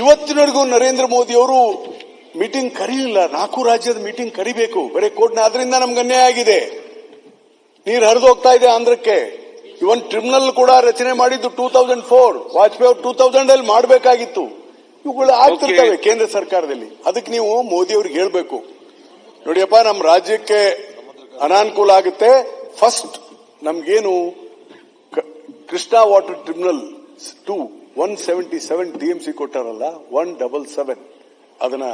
ಇವತ್ತಿನವರೆಗೂ ನರೇಂದ್ರ ಮೋದಿ ಅವರು ಮೀಟಿಂಗ್ ಕರೀಲಿಲ್ಲ. ನಾಲ್ಕು ರಾಜ್ಯದ ಮೀಟಿಂಗ್ ಕರಿಬೇಕು. ಬರೀ ಕೋರ್ಟ್ನ ಅದರಿಂದ ನಮ್ಗೆ ಅನ್ಯಾಯ ಆಗಿದೆ. ನೀರು ಹರಿದು ಹೋಗ್ತಾ ಇದೆ ಆಂಧ್ರಕ್ಕೆ. ಇವನ್ ಟ್ರಿಬ್ಯುನಲ್ ಕೂಡ ರಚನೆ ಮಾಡಿದ್ದು ಟೂ ತೌಸಂಡ್ ಫೋರ್. ವಾಜಪೇಯಿ ಅವರು ಟೂ ತೌಸಂಡ್ ಅಲ್ಲಿ ಮಾಡಬೇಕಾಗಿತ್ತು. ಇವುಗಳು ಆಗ್ತಿರ್ತವೆ ಕೇಂದ್ರ ಸರ್ಕಾರದಲ್ಲಿ. ಅದಕ್ಕೆ ನೀವು ಮೋದಿ ಅವ್ರಿಗೆ ಹೇಳ್ಬೇಕು. ನೋಡಿಯಪ್ಪ ನಮ್ಮ ರಾಜ್ಯಕ್ಕೆ ಅನಾನುಕೂಲ ಆಗುತ್ತೆ. ಫಸ್ಟ್ ನಮ್ಗೇನು Krishna water tribunal two one seventy seven TMC ಕೊಟ್ಟಾರಲ್ಲ one double seven ಅದನ್ನ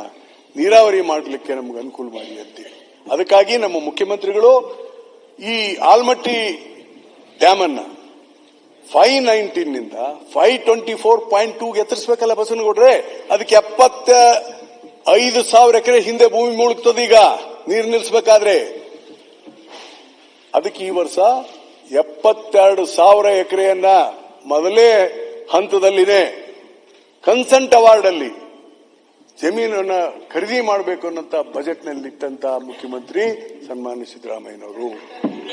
ನೀರಾವರಿ ಮಾಡಲಿಕ್ಕೆ ನಮ್ಗೆ ಅನುಕೂಲ ಮಾಡಿ ಅಂತೀವಿ. ಅದಕ್ಕಾಗಿ ನಮ್ಮ ಮುಖ್ಯಮಂತ್ರಿಗಳು ಈ ಆಲ್ಮಟ್ಟಿ ಡ್ಯಾಮ್ ಅನ್ನ five ನೈನ್ಟೀನ್ನಿಂದ five twenty four point two ಎತ್ತರಿಸಬೇಕಲ್ಲ ಬಸವನಗೌಡ್ರೆ? ಅದಕ್ಕೆ ಎಪ್ಪತ್ತ ಐದು ಸಾವಿರ ಎಕರೆ ಹಿಂದೆ ಭೂಮಿ ಮುಳುಗ್ತದೆ ಈಗ. ನೀರು ನಿಲ್ಲಿಸಬೇಕಾದ್ರೆ ಅದಕ್ಕೆ ಈ ವರ್ಷ ಎಪ್ಪತ್ತೆರಡು ಸಾವಿರ ಎಕರೆಯನ್ನ ಮೊದಲೇ ಹಂತದಲ್ಲಿದೆ. ಕನ್ಸೆಂಟ್ ಅವಾರ್ಡ್ ಅಲ್ಲಿ ಜಮೀನನ್ನ ಖರೀದಿ ಮಾಡಬೇಕು ಅನ್ನೋಂತ ಬಜೆಟ್ನಲ್ಲಿ ಇಟ್ಟಂತ ಮುಖ್ಯಮಂತ್ರಿ ಸನ್ಮಾನ್ಯ ಸಿದ್ದರಾಮಯ್ಯನವರು.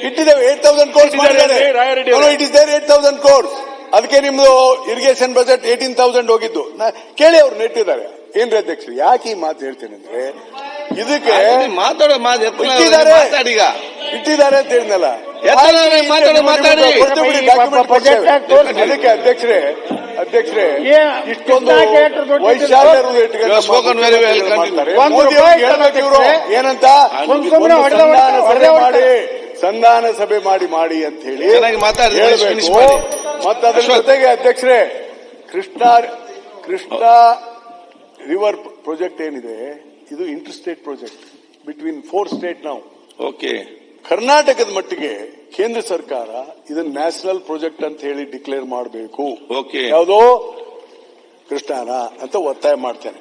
ಇಟ್ಟಿದ್ದೇವೆ ಏಟ್ ತೌಸಂಡ್ ಕೋರ್ಸ್ ಮಾಡಿದ್ದಾರೆ. Rayareddy it is there eight thousand crores ಅದಕ್ಕೆ ನಿಮ್ದು ಇರಿಗೇಷನ್ ಬಜೆಟ್ ಏಟೀನ್ ತೌಸಂಡ್ ಹೋಗಿದ್ದು. ಕೇಳಿ ಅವ್ರು ನೆಟ್ಟಿದ್ದಾರೆ. ಏನ್ರಿ ಅಧ್ಯಕ್ಷರು ಯಾಕೆ ಈ ಮಾತು ಹೇಳ್ತೇನೆ ಅಂದ್ರೆ ಇದಕ್ಕೆ ಮಾತಾಡೋ ಮಾತು ಇಟ್ಟಿದ್ದಾರೆ. ಇಟ್ಟಿದ್ದಾರೆ ಅಂತ ಹೇಳಿದ್ನಲ್ಲ. ಅದಕ್ಕೆ ಅಧ್ಯಕ್ಷರೇ ಇಷ್ಟೊಂದು. ಏನಂತ ಮಾಡಿ. ಸಂಧಾನ ಸಭೆ ಮಾಡಿ ಮಾಡಿ ಅಂತ ಹೇಳಿ ಚೆನ್ನಾಗಿ ಮಾತಾಡಿ, ಹೇಳ್ಬೇಕು. finish ಮಾಡಿ. ಮತ್ತೆ ಅದ್ರ ಜೊತೆಗೆ ಅಧ್ಯಕ್ಷರೇ ಕೃಷ್ಣ ಕೃಷ್ಣ ರಿವರ್ ಪ್ರಾಜೆಕ್ಟ್ ಏನಿದೆ? ಇದು inter state project between four state ನಾವು. ಓಕೆ ಕರ್ನಾಟಕದ ಮಟ್ಟಿಗೆ ಕೇಂದ್ರ ಸರ್ಕಾರ ಇದನ್ನ ನ್ಯಾಷನಲ್ ಪ್ರಾಜೆಕ್ಟ್ ಅಂತ ಹೇಳಿ ಡಿಕ್ಲೇರ್ ಮಾಡಬೇಕು. ಓಕೆ ಯಾವುದೋ ಕೃಷ್ಣಾನ ಅಂತ ಒತ್ತಾಯ ಮಾಡ್ತೇನೆ.